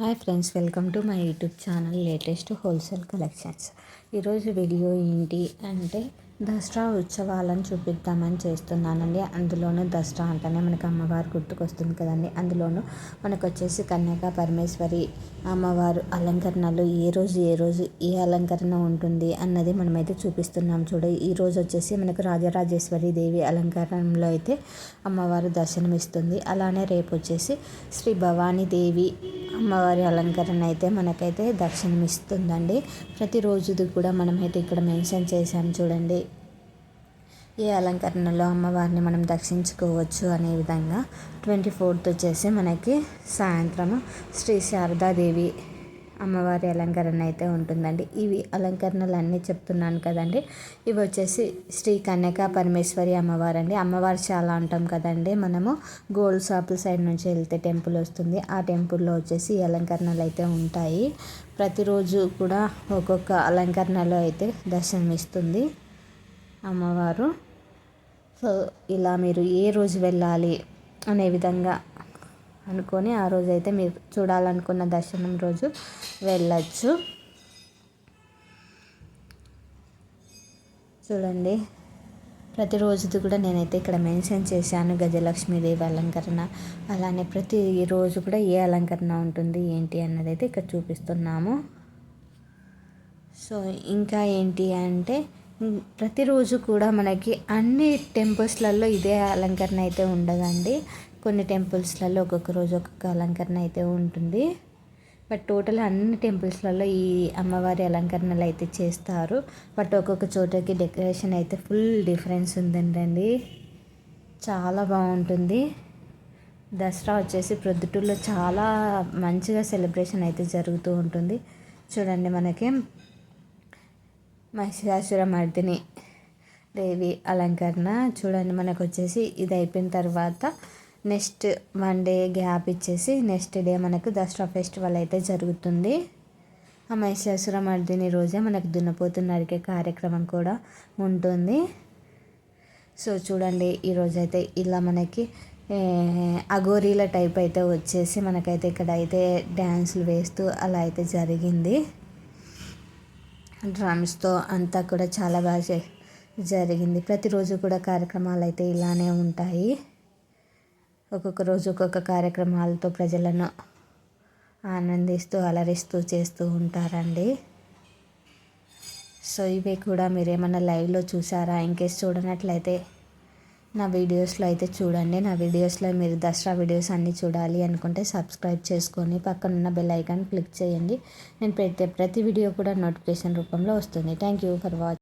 Hi friends welcome to my YouTube channel latest wholesale collections. ఈరోజు video ఏంటి అంటే దసరా ఉత్సవాలను చూపిద్దామని చేస్తున్నానండి. అందులోనూ దసరా అంటేనే మనకు అమ్మవారు గుర్తుకొస్తుంది కదండి. అందులోనూ మనకు వచ్చేసి కన్యాక పరమేశ్వరి అమ్మవారు అలంకరణలు ఏ రోజు ఏ రోజు ఏ అలంకరణ ఉంటుంది అన్నది మనమైతే చూపిస్తున్నాం చూడ. ఈ రోజు వచ్చేసి మనకు రాజరాజేశ్వరి దేవి అలంకరణలో అయితే అమ్మవారు దర్శనమిస్తుంది. అలానే రేపు వచ్చేసి శ్రీ భవానీ దేవి అమ్మవారి అలంకరణ అయితే మనకైతే దర్శనమిస్తుందండి. ప్రతిరోజుది కూడా మనమైతే ఇక్కడ మెన్షన్ చేసాం చూడండి. ఏ అలంకరణలో అమ్మవారిని మనం దర్శించుకోవచ్చు అనే విధంగా ట్వంటీ ఫోర్త్ వచ్చేసి మనకి సాయంత్రం శ్రీ శారదాదేవి అమ్మవారి అలంకరణ అయితే ఉంటుందండి. ఇవి అలంకరణలు అన్నీ చెప్తున్నాను కదండి. ఇవి వచ్చేసి శ్రీ కన్యకా పరమేశ్వరి అమ్మవారు అండి అమ్మవారు చాలా అంటాం కదండి మనము. గోల్డ్ షాపుల సైడ్ నుంచి వెళ్తే టెంపుల్ వస్తుంది. ఆ టెంపుల్లో వచ్చేసి అలంకరణలు అయితే ఉంటాయి. ప్రతిరోజు కూడా ఒక్కొక్క అలంకరణలో అయితే దర్శనమిస్తుంది అమ్మవారు. సో ఇలా మీరు ఏ రోజు వెళ్ళాలి అనే విధంగా అనుకొని ఆ రోజు అయితే మీరు చూడాలనుకున్న దర్శనం రోజు వెళ్ళచ్చు. చూడండి. ప్రతిరోజుది కూడా నేనైతే ఇక్కడ మెన్షన్ చేశాను. గజలక్ష్మీదేవి అలంకరణ. అలానే ప్రతి రోజు కూడా ఏ అలంకరణ ఉంటుంది ఏంటి అన్నది అయితే ఇక్కడ చూపిస్తున్నాము. సో ఇంకా ఏంటి అంటే ప్రతిరోజు కూడా మనకి అన్ని టెంపుల్స్లలో ఇదే అలంకరణ అయితే ఉండదండి. కొన్ని టెంపుల్స్లలో ఒక్కొక్క రోజు ఒక్కొక్క అలంకరణ అయితే ఉంటుంది. బట్ టోటల్ అన్ని టెంపుల్స్లలో ఈ అమ్మవారి అలంకరణలు అయితే చేస్తారు. బట్ ఒక్కొక్క చోటకి డెకరేషన్ అయితే ఫుల్ డిఫరెన్స్ ఉందండి చాలా బాగుంటుంది. దసరా వచ్చేసి ప్రొద్దుటూరులో చాలా మంచిగా సెలబ్రేషన్ అయితే జరుగుతూ ఉంటుంది. చూడండి మనకి మహిషాసుర మర్దిని దేవి అలంకరణ. చూడండి మనకు వచ్చేసి ఇది అయిపోయిన తర్వాత నెక్స్ట్ వన్ డే గ్యాప్ ఇచ్చేసి నెక్స్ట్ డే మనకు దసరా ఫెస్టివల్ అయితే జరుగుతుంది. ఆ మహిషాసుర మర్దిని రోజే మనకు దున్నపోతు నరికే కార్యక్రమం కూడా ఉంటుంది. సో చూడండి ఈరోజైతే ఇలా మనకి అగోరీల టైప్ అయితే వచ్చేసి మనకైతే ఇక్కడ అయితే డ్యాన్సులు వేస్తూ అలా అయితే జరిగింది. డ్రమ్స్తో అంతా కూడా చాలా బాగా జరిగింది. ప్రతిరోజు కూడా కార్యక్రమాలు అయితే ఇలానే ఉంటాయి. ఒక్కొక్క రోజు ఒక్కొక్క కార్యక్రమాలతో ప్రజలను ఆనందిస్తూ అలరిస్తూ చేస్తూ ఉంటారండి. సో ఇవి కూడా మీరేమన్నా లైవ్లో చూసారా? ఇంకేస్ చూడనట్లయితే నా వీడియోస్లో అయితే చూడండి. నా వీడియోస్లో మీరు దసరా వీడియోస్ అన్నీ చూడాలి అనుకుంటే సబ్స్క్రైబ్ చేసుకొని పక్కనున్న బెల్ ఐకాన్ క్లిక్ చేయండి. నేను పెట్టే ప్రతి వీడియో కూడా నోటిఫికేషన్ రూపంలో వస్తుంది. Thank you for watching